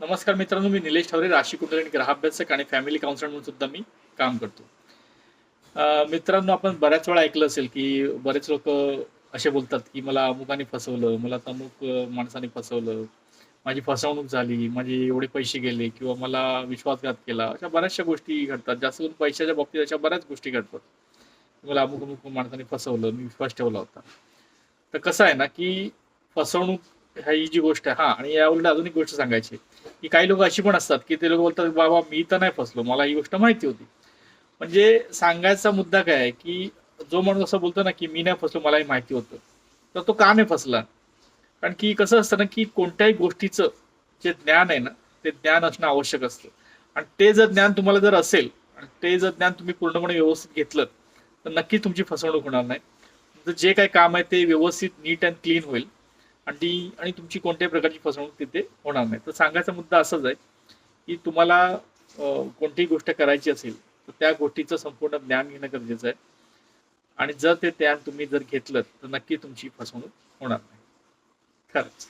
नमस्कार मित्रांनो मी निलेश ठावरे राशी कुंडली आणि आणि फॅमिली काउन्सिलर म्हणून सुद्धा मी काम करतो. मित्रांनो आपण बऱ्याच वेळा ऐकलं असेल की बरेच लोक असे बोलतात की मला अमुकाने फसवलं मला तमुक माणसाने फसवलं माझी फसवणूक झाली माझे एवढे पैसे गेले किंवा मला विश्वासघात केला अशा बऱ्याचशा गोष्टी घडतात. जास्त करून पैशाच्या बाबतीत अशा बऱ्याच गोष्टी घडतात. मला अमुक अमुक माणसाने फसवलं मी विश्वास ठेवला होता. तर कसं आहे ना की फसवणूक ह्या ही जी गोष्ट आहे हा आणि यावर अजून एक गोष्ट सांगायची की काही लोक अशी पण असतात की ते लोक बोलतात बाबा मी तर नाही फसलो मला ही गोष्ट माहिती होती. म्हणजे सांगायचा मुद्दा काय आहे की जो माणूस असं बोलतो ना की मी नाही फसलो मलाही माहिती होतं तर तो का नाही फसला? कारण की कसं असतं ना की कोणत्याही गोष्टीचं जे ज्ञान आहे ना ते ज्ञान असणं आवश्यक असतं. आणि ते जर ज्ञान तुम्हाला जर असेल आणि ते जर ज्ञान तुम्ही पूर्णपणे व्यवस्थित घेतलं तर नक्की तुमची फसवणूक होणार नाही. जे काही काम आहे ते व्यवस्थित नीट अँड क्लीन होईल. आणि ती आणि तुमची कोणत्याही प्रकारची फसवणूक तिथे होणार नाही. तर सांगायचा मुद्दा असाच आहे की तुम्हाला कोणतीही गोष्ट करायची असेल तर त्या गोष्टीचं संपूर्ण ज्ञान घेणं गरजेचं आहे. आणि जर ते ज्ञान तुम्ही जर घेतलं तर नक्की तुमची फसवणूक होणार नाही. खरंच.